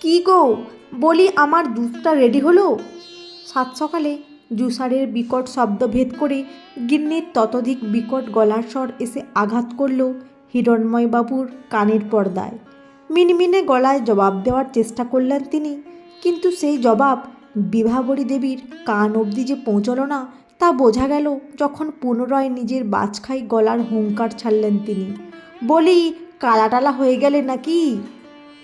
কি গো? বলি আমার দুধটা রেডি হলো? সাত সকালে জুসারের বিকট শব্দ ভেদ করে গিন্নির ততোধিক বিকট গলার স্বর এসে আঘাত করল হিরণময় বাবুর কানের পর্দায়। মিনমিনে গলায় জবাব দেওয়ার চেষ্টা করলেন তিনি, কিন্তু সেই জবাব বিভাবরী দেবীর কান অবধি যে পৌঁছল না, তা বোঝা গেল যখন পুনরায় নিজের বাজখাই গলার হুঙ্কার ছাড়লেন তিনি। বলি, কালাটালা হয়ে গেলে নাকি?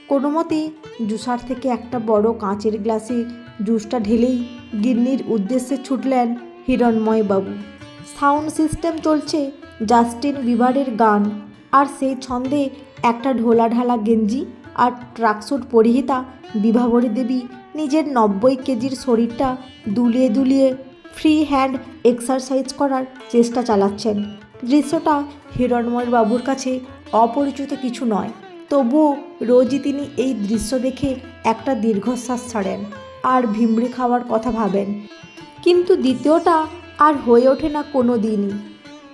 কোনো মতে জুসার থেকে একটা বড় কাঁচের গ্লাসে জুসটা ঢেলেই গিন্নির উদ্দেশ্যে ছুটলেন হিরণময় বাবু সাউন্ড সিস্টেম চলছে জাস্টিন বিবারের গান। আর সেই ছন্দে একটা ঢোলা ঢালা গেঞ্জি আর ট্রাকস্যুট পরিহিতা বিভাবরী দেবী নিজের নব্বই কেজির শরীরটা দুলিয়ে দুলিয়ে ফ্রি হ্যান্ড এক্সারসাইজ করার চেষ্টা চালাচ্ছেন। দৃশ্যটা হিরণময় বাবুর কাছে অপরিচিত কিছু নয়। তবুও রোজই তিনি এই দৃশ্য দেখে একটা দীর্ঘশ্বাস ছাড়েন আর ভিমড়ি খাওয়ার কথা ভাবেন। কিন্তু দ্বিতীয়টা আর হয়ে ওঠে না কোনো দিনই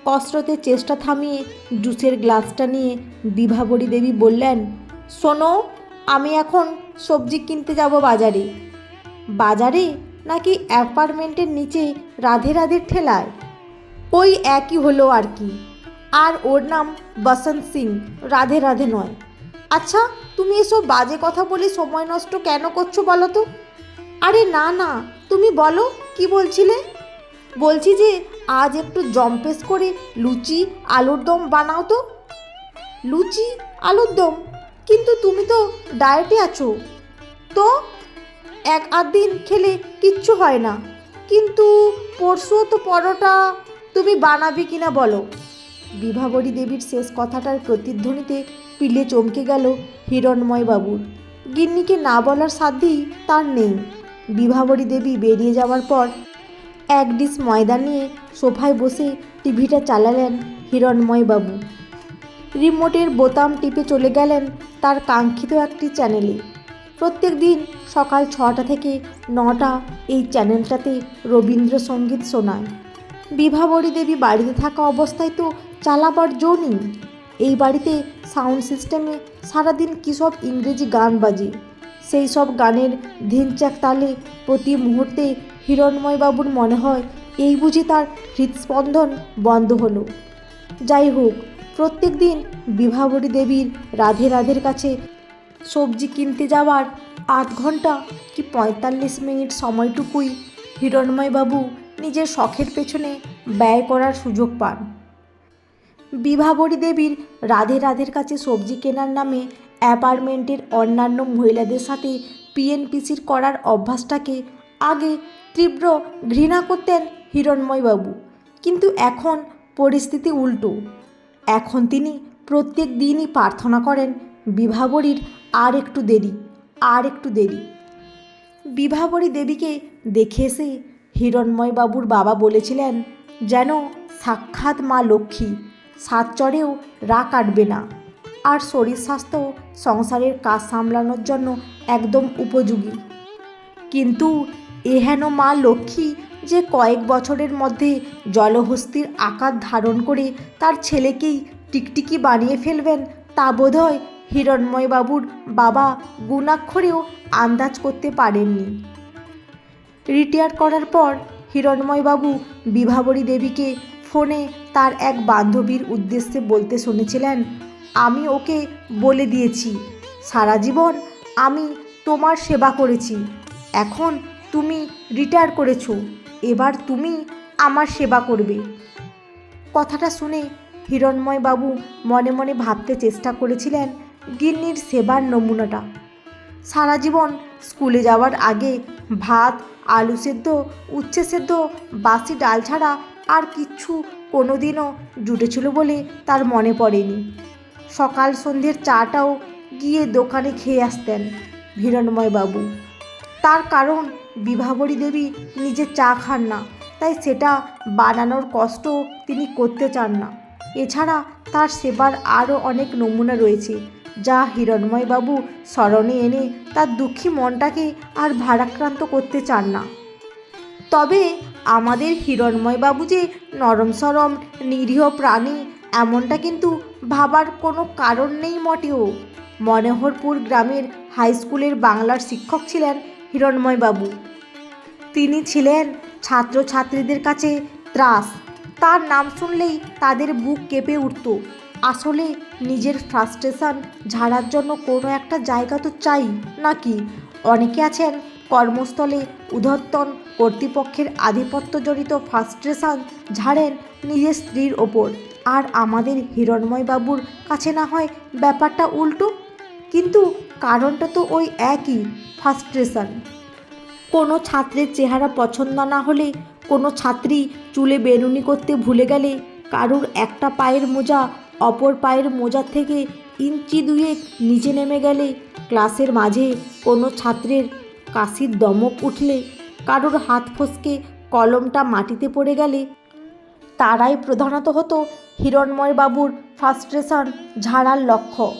কসরতে চেষ্টা থামিয়ে জুসের গ্লাসটা নিয়ে বিভাবরী দেবী বললেন, শোনো, আমি এখন সবজি কিনতে যাব বাজারে। বাজারে? নাকি অ্যাপার্টমেন্টের নিচে রাধে রাধের ঠেলায়? ওই একই হলো আর কি। আর ওর নাম বসন্ত সিং, রাধে রাধে নয়। আচ্ছা তুমি এসব বাজে কথা বলে সময় নষ্ট কেন করছ বলো তো? আরে না না, তুমি বলো, কি বলছিলে? বলছি যে, আজ একটু জম্পেস করে লুচি, আলুর দম বানাও তো। লুচি, আলুর দম? কিন্তু তুমি তো ডায়েটে আছো। তো, এক আধ দিন খেলে কিচ্ছু হয় না। কিন্তু পরশুও তো পরোটা তুমি বানাবে কিনা বলো? বিভাবরী দেবীর শেষ কথাটার প্রতিধ্বনিতে পিলে চমকে গেল হিরণময় বাবুর গিন্নিকে না বলার সাধ্যই তার নেই। বিভাবরী দেবী বেরিয়ে যাওয়ার পর এক ডিশ ময়দা নিয়ে সোফায় বসে টিভিটা চালালেন হিরণময় বাবু রিমোটের বোতাম টিপে চলে গেলেন তার কাঙ্ক্ষিত একটি চ্যানেলে। প্রত্যেক দিন সকাল ছটা থেকে নটা এই চ্যানেলটাতে রবীন্দ্রসঙ্গীত শোনায়। বিভাবরী দেবী বাড়িতে থাকা অবস্থায় তো চালাবার জো নেই। এই বাড়িতে সাউন্ড সিস্টেমে সারাদিন কী সব ইংরেজি গান বাজে। সেই সব গানের ধিনচাক তালে প্রতি মুহূর্তে হিরণময় বাবুর মনে হয় এই বুঝি তার হৃদস্পন্দন বন্ধ হলো। যাই হোক, প্রত্যেক দিন বিভাবরী দেবীর রাধে রাধের কাছে সবজি কিনতে যাওয়ার আধ ঘণ্টা কি পঁয়তাল্লিশ মিনিট সময়টুকুই হিরণময় বাবু নিজের শখের পেছনে ব্যয় করার সুযোগ পান। বিভাবরী দেবীর রাধে রাধের কাছে সবজি কেনার নামে অ্যাপার্টমেন্টের অন্যান্য মহিলাদের সাথে পিএনপিসির করার অভ্যাসটাকে আগে তীব্র ঘৃণা করতেন হিরণময়বাবু। কিন্তু এখন পরিস্থিতি উল্টো। এখন তিনি প্রত্যেক দিনই প্রার্থনা করেন বিভাবরীর আর একটু দেরি আর একটু দেরি। বিভাবরী দেবীকে দেখে এসে হিরণময় বাবুর বাবা বলেছিলেন, যেন সাক্ষাৎ মা লক্ষ্মী সাত চড়েও রা কাটবে না। আর শরীর স্বাস্থ্য সংসারের কাজ সামলানোর জন্য একদম উপযোগী। কিন্তু এহেন মা লক্ষ্মী যে কয়েক বছরের মধ্যে জলহস্তির আকার ধারণ করে তার ছেলেকেই টিকটিকি বানিয়ে ফেলবেন, তা বোধহয় হিরণময় বাবুর বাবা গুণাক্ষরেও আন্দাজ করতে পারেননি। রিটায়ার করার পর হিরণময়বাবু বিভাবরী দেবীকে ফোনে তার এক বান্ধবীর উদ্দেশ্যে বলতে শুনেছিলেন, আমি ওকে বলে দিয়েছি, সারা জীবন আমি তোমার সেবা করেছি, এখন তুমি রিটায়ার করেছ, এবার তুমি আমার সেবা করবে। কথাটা শুনে হিরণময় বাবু মনে মনে ভাবতে চেষ্টা করেছিলেন গিন্নির সেবার নমুনাটা। সারা জীবন স্কুলে যাওয়ার আগে ভাত, আলু সেদ্ধ, উচ্ছে সেদ্ধ, বাসি ডাল ছাড়া আর কিচ্ছু কোনোদিনও জুটেছিল বলে তার মনে পড়েনি। সকাল সন্ধ্যের চাটাও গিয়ে দোকানে খেয়ে আসতেন বাবু তার কারণ বিভাবরী দেবী নিজে চা খান না, তাই সেটা বানানোর কষ্ট তিনি করতে চান না। এছাড়া তার সেবার আরও অনেক নমুনা রয়েছে, যা হিরণময়বাবু স্মরণে এনে তার দুঃখী মনটাকে আর ভারাক্রান্ত করতে চান না। তবে আমাদের হিরণময়বাবু যে নরম সরম, নিরীহ প্রাণী, এমনটা কিন্তু ভাবার কোনো কারণ নেই মোটেও মনোহরপুর গ্রামের হাই স্কুলের বাংলার শিক্ষক ছিলেন হিরণময়বাবু। তিনি ছিলেন ছাত্রছাত্রীদের কাছে ত্রাস। তার নাম শুনলেই তাদের বুক কেঁপে উঠত। আসলে নিজের ফ্রাস্ট্রেশন ঝাড়ার জন্য কোনো একটা জায়গা তো চাই নাকি? অনেকে আছেন কর্মস্থলে উদ্ধর্তন কর্তৃপক্ষের আধিপত্যজনিত ফ্রাস্ট্রেশন ঝাড়েন নিজের স্ত্রীর ওপর। আর আমাদের হিরণময় বাবুর কাছে না হয় ব্যাপারটা উল্টো? কিন্তু কারণটা তো ওই একই ফ্রাস্ট্রেশন কোনো ছাত্রের চেহারা পছন্দ না হলে, কোনো ছাত্রী চুলে বেনুনি করতে ভুলে গেলে কারুর একটা পায়ের মোজা অপর পায়ের মোজার থেকে ইঞ্চি দুয়েক নিচে নেমে গেলে ক্লাসের মাঝে কোনো ছাত্রের কাশির দমক উঠলে, কারুর হাত ফসকে কলমটা মাটিতে পড়ে গেলে, তারাই প্রধানত হতো হিরণময় বাবুর ফ্রাস্ট্রেশন ঝাড়ার লক্ষ্য।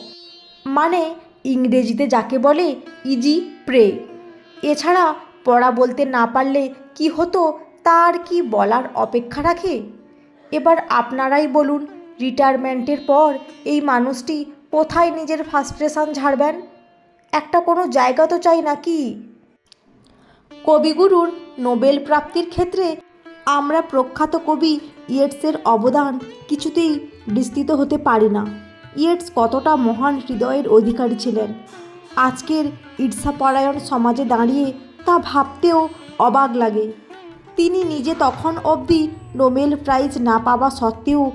মানে ইংরেজিতে যাকে বলে ইজি প্রে। এছাড়া পড়া বলতে না পারলে কি হতো, তার কি বলার অপেক্ষা রাখে? এবার আপনারাই বলুন, রিটায়ারমেন্টের পর এই মানুষটি কোথায় নিজের ফ্রাস্ট্রেশন ঝাড়বেন? একটা কোনো জায়গা তো চাই নাকি? কবিগুরুর নোবেল প্রাপ্তির ক্ষেত্রে আমরা প্রখ্যাত কবি ইয়েটসের অবদান কিছুতেই বিস্তৃত হতে পারি না। ইয়েটস কতটা মহান হৃদয়ের অধিকারী ছিলেন। আজকের ঈর্ষাপরায়ণ সমাজে দাঁড়িয়ে তা ভাবতেও অবাক লাগে। তিনি নিজে তখন অবধি নোবেল প্রাইজ না পাওয়া সত্ত্বেও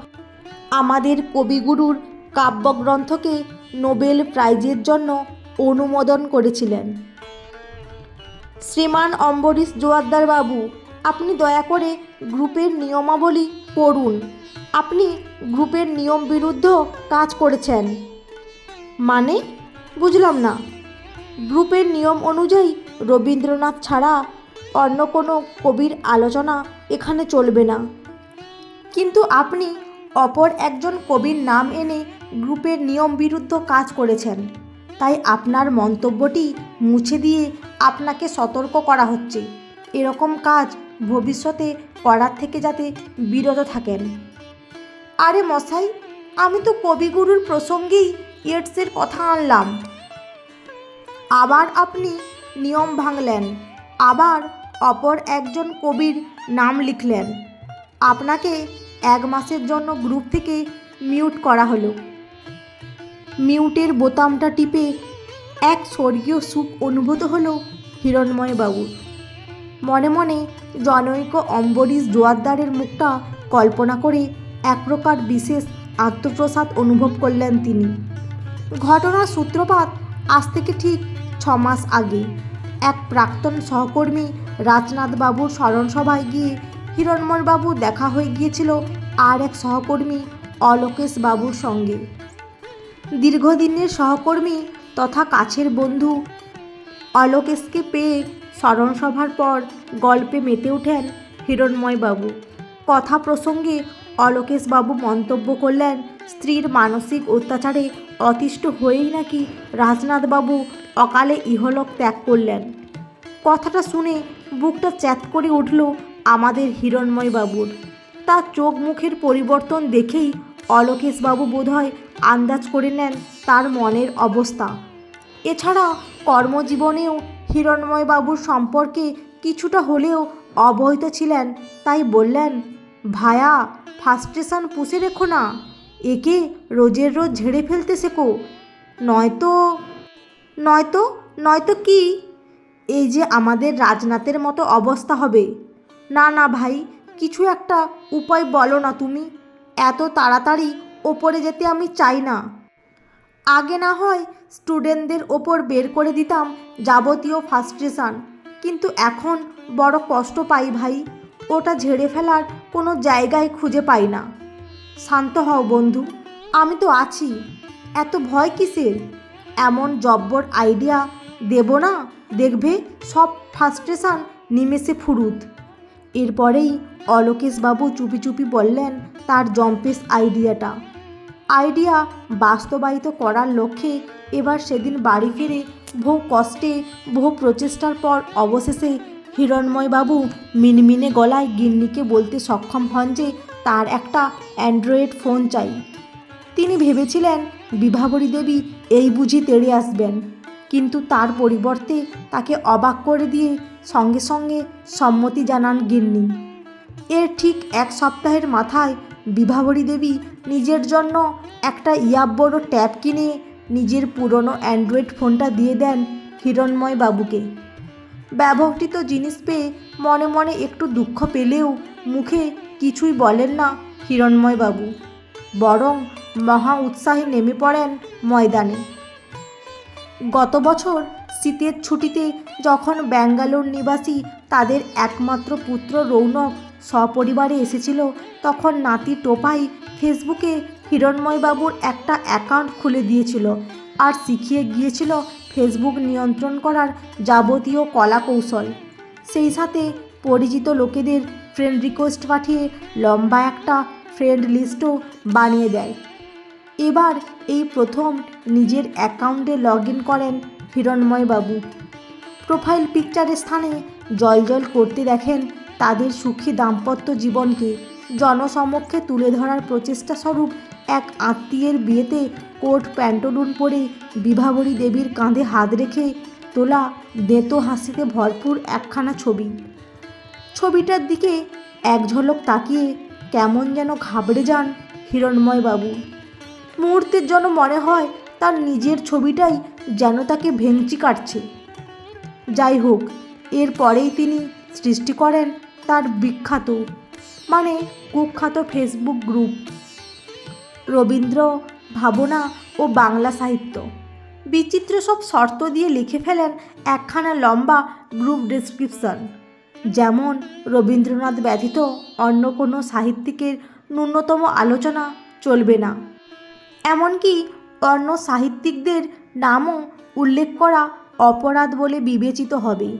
আমাদের কবিগুরুর কাব্যগ্রন্থকে নোবেল প্রাইজের জন্য অনুমোদন করেছিলেন। শ্রীমান অম্বরীশ জোয়ারদার বাবু, আপনি দয়া করে গ্রুপের নিয়মাবলী পড়ুন। আপনি গ্রুপের নিয়ম বিরুদ্ধ কাজ করেছেন। মানে? বুঝলাম না। গ্রুপের নিয়ম অনুযায়ী রবীন্দ্রনাথ ছাড়া অন্য কোনো কবির আলোচনা এখানে চলবে না। কিন্তু আপনি অপর একজন কবির নাম এনে গ্রুপের নিয়ম বিরুদ্ধ কাজ করেছেন। তাই আপনার মন্তব্যটি মুছে দিয়ে আপনাকে সতর্ক করা হচ্ছে। এরকম কাজ ভবিষ্যতে করার থেকে যাতে বিরত থাকেন। আরে মশাই, আমি তো কবিগুরুর প্রসঙ্গেই ইয়েটসের কথা আনলাম। আবার আপনি নিয়ম ভাঙলেন। আবার অপর একজন কবির নাম লিখলেন। আপনাকে এক মাসের জন্য গ্রুপ থেকে মিউট করা হলো। মিউটের বোতামটা টিপে এক স্বর্গীয় সুখ অনুভূত হলো হিরণময় বাবুর মনে মনে জনৈক অম্বরীশ জোয়ারদারের মুখটা কল্পনা করে এক প্রকার বিশেষ আত্মপ্রসাদ অনুভব করলেন তিনি। ঘটনার সূত্রপাত আজ থেকে ঠিক ছ মাস আগে এক প্রাক্তন সহকর্মী রাজনাথ বাবুর স্মরণসভায় গিয়ে হিরণময় বাবু দেখা হয়ে গিয়েছিল আর এক সহকর্মী অলোকেশ বাবুর সঙ্গে। দীর্ঘদিনের সহকর্মী তথা কাছের বন্ধু অলোকেশকে পেয়ে স্মরণসভার পর গল্পে মেতে ওঠেন হিরণময় বাবু কথা প্রসঙ্গে অলোকেশ বাবু মন্তব্য করলেন, স্ত্রীর মানসিক অত্যাচারে অতিষ্ঠ হয়েই নাকি রাজনাথবাবু অকালে ইহলোক ত্যাগ করলেন। কথাটা শুনে বুকটা চ্যাত করে উঠল আমাদের হিরণময় বাবুর তার চোখ মুখের পরিবর্তন দেখেই অলোকেশবাবু বোধহয় আন্দাজ করে নেন তার মনের অবস্থা। এছাড়া কর্মজীবনেও হিরণময় বাবুর সম্পর্কে কিছুটা হলেও অবহিত ছিলেন, তাই বললেন, ভায়া ফাস্ট্রেশন পুষে রেখো না, একে রোজের রোজ ঝেড়ে ফেলতে শেখো। নয়তো নয়তো নয়তো কি? এই যে আমাদের রাজনাথের মতো অবস্থা হবে। না না ভাই, কিছু একটা উপায় বলো না তুমি। এত তাড়াতাড়ি ওপরে যেতে আমি চাই না। আগে না হয় স্টুডেন্টদের ওপর বের করে দিতাম যাবতীয় ফাস্ট্রেশন কিন্তু এখন বড় কষ্ট পাই ভাই, ওটা ঝেড়ে ফেলার কোনো জায়গায় খুঁজে পাই না। শান্ত হও বন্ধু, আমি তো আছি। এত ভয় কিসের? এমন জব্বর আইডিয়া দেব না, দেখবে সব ফাস্ট্রেশন নিমেষে ফুরুত। এরপরেই অলোকেশবাবু চুপি চুপি বললেন তার জম্পেস আইডিয়াটা আইডিয়া বাস্তবায়িত করার লক্ষ্যে এবার সেদিন বাড়ি ফিরে বহু কষ্টে, বহু প্রচেষ্টার পর অবশেষে হিরণময়বাবু মিনমিনে গলায় গিন্নিকে বলতে সক্ষম হন যে তার একটা অ্যান্ড্রয়েড ফোন চাই। তিনি ভেবেছিলেন বিভাবরী দেবী এই বুঝি তেড়ে আসবেন, কিন্তু তার পরিবর্তে তাকে অবাক করে দিয়ে সঙ্গে সঙ্গে সম্মতি জানান গিন্নি। এর ঠিক এক সপ্তাহের মাথায় বিভাবরী দেবী নিজের জন্য একটা ইয়াব্বড় ট্যাব কিনে নিজের পুরনো অ্যান্ড্রয়েড ফোনটা দিয়ে দেন হিরণময় বাবুকে ব্যবহৃত জিনিস পেয়ে মনে মনে একটু দুঃখ পেলেও মুখে কিছুই বলেন না হিরণময় বাবু বরং মহা উৎসাহে নেমে পড়েন ময়দানে। গত বছর শীতের ছুটিতে যখন ব্যাঙ্গালোর নিবাসী তাদের একমাত্র পুত্র রৌনক সপরিবারে এসেছিল, তখন নাতি টোপাই ফেসবুকে হিরণময়বাবুর একটা অ্যাকাউন্ট খুলে দিয়েছিল আর শিখিয়ে গিয়েছিল ফেসবুক নিয়ন্ত্রণ করার যাবতীয় কলা কৌশল সেই সাথে পরিচিত লোকেদের ফ্রেন্ড রিকোয়েস্ট পাঠিয়ে লম্বা একটা ফ্রেন্ড লিস্টও বানিয়ে দেয়। এবার এই প্রথম নিজের অ্যাকাউন্টে লগ ইন করেন হিরণময়বাবু। প্রোফাইল পিকচারের স্থানে জল করতে দেখেন তাদের সুখী দাম্পত্য জীবনকে জনসমক্ষে তুলে ধরার প্রচেষ্টা স্বরূপ এক আত্মীয়ের বিয়েতে কোট প্যান্টলুন পরে বিভাবরী দেবীর কাঁধে হাত রেখে তোলা দেতো হাসিতে ভরপুর একখানা ছবি। ছবিটার দিকে এক ঝলক তাকিয়ে কেমন যেন ঘাবড়ে যান হিরণময়বাবু। মুহূর্তের জন্য মনে হয় তার নিজের ছবিটাই যেন তাকে ভেঙচি কাটছে। যাই হোক, এরপরেই তিনি সৃষ্টি করেন তার বিখ্যাত মানে কুখ্যাত ফেসবুক গ্রুপ রবীন্দ্র, ভাবনা ও বাংলা সাহিত্য। বিচিত্র সব শর্ত দিয়ে লিখে ফেলেন একখানা লম্বা গ্রুপ ডেসক্রিপশন যেমন রবীন্দ্রনাথ ব্যতীত অন্য কোনো সাহিত্যিকের ন্যূনতম আলোচনা চলবে না। এমনকি অন্য সাহিত্যিকদের নামও উল্লেখ করা অপরাধ বলে বিবেচিত হবে।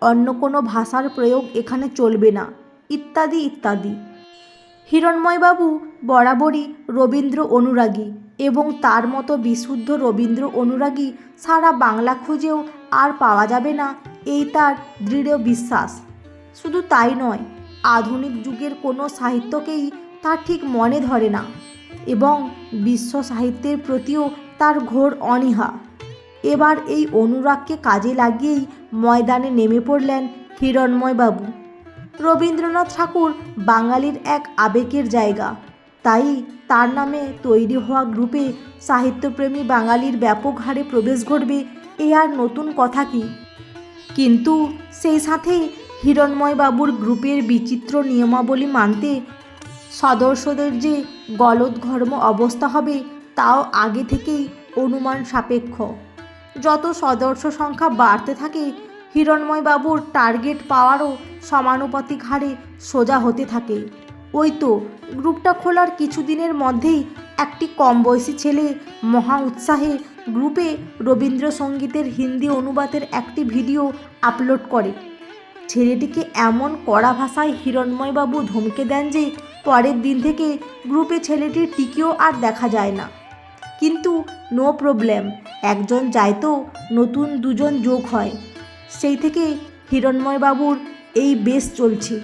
অন্য কোনো ভাষার প্রয়োগ এখানে চলবে না। ইত্যাদি ইত্যাদি। হিরণময়বাবু বরাবরই রবীন্দ্র অনুরাগী এবং তার মতো বিশুদ্ধ রবীন্দ্র অনুরাগী সারা বাংলা খুঁজেও আর পাওয়া যাবে না এই তার দৃঢ় বিশ্বাস। শুধু তাই নয়, আধুনিক যুগের কোনো সাহিত্যকেই তার ঠিক মনে ধরে না এবং বিশ্ব সাহিত্যের প্রতিও তার ঘোর অনীহা। এবার এই অনুরাগকে কাজে লাগিয়েই ময়দানে নেমে পড়লেন হিরণময়বাবু রবীন্দ্রনাথ ঠাকুর বাঙালির এক আবেগের জায়গা। তাই তার নামে তৈরি হওয়া গ্রুপে সাহিত্যপ্রেমী বাঙালির ব্যাপক হারে প্রবেশ ঘটবে এ আর নতুন কথা কি? কিন্তু সেই সাথে হিরণময়বাবুর গ্রুপের বিচিত্র নিয়মাবলী মানতে সদস্যদের যে গলদঘর্ম অবস্থা হবে, তাও আগে থেকেই অনুমান সাপেক্ষ। যত সদস্য সংখ্যা বাড়তে থাকে, হিরণময়বাবুর টার্গেট পাওয়ারও সমানুপাতিক হারে সোজা হতে থাকে। ওই তো গ্রুপটা খোলার কিছুদিনের মধ্যেই একটি কম বয়সী ছেলে মহা উৎসাহে গ্রুপে রবীন্দ্রসঙ্গীতের হিন্দি অনুবাদের একটি ভিডিও আপলোড করে। ছেলেটিকে এমন কড়া ভাষায় হিরণময়বাবু ধমকে দেন যে, পরের দিন থেকে গ্রুপে ছেলেটির টিকিও আর দেখা যায় না। কিন্তু নো প্রবলেম একজন যায় তো নতুন দুজন যোগ হয়। সেই থেকে হিরণময়বাবুর এই বেশ চলছে।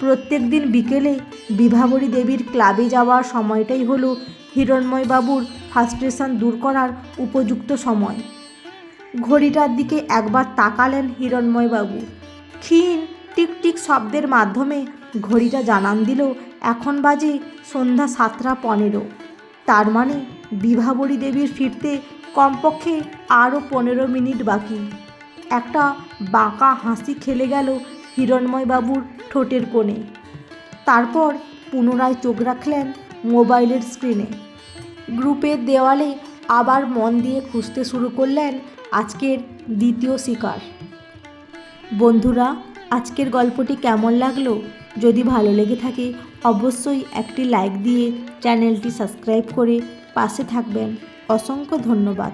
প্রত্যেক দিন বিকেলে বিভাবরী দেবীর ক্লাবে যাওয়ার সময়টাই হলো হিরণময়বাবুর ফার্স্ট্রেশন দূর করার উপযুক্ত সময়। ঘড়িটার দিকে একবার তাকালেন হিরণময়বাবু। ক্ষীণ, টিকটিক শব্দের মাধ্যমে ঘড়িটা জানান দিল, এখন বাজে সন্ধ্যা সাতটা পনেরো। তার মানে বিভাবরী দেবীর ফিরতে কমপক্ষে আরও পনেরো মিনিট বাকি। একটা বাঁকা হাসি খেলে গেল হিরণময়বাবুর ঠোঁটের কোণে। তারপর পুনরায় চোখ রাখলেন মোবাইলের স্ক্রিনে। গ্রুপের দেওয়ালে আবার মন দিয়ে খুঁজতে শুরু করলেন আজকের দ্বিতীয় শিকার। বন্ধুরা, আজকের গল্পটি কেমন লাগল? যদি ভালো লেগে থাকে, অবশ্যই একটি লাইক দিয়ে চ্যানেলটি সাবস্ক্রাইব করে পাশে থাকবেন। অসংখ্য ধন্যবাদ।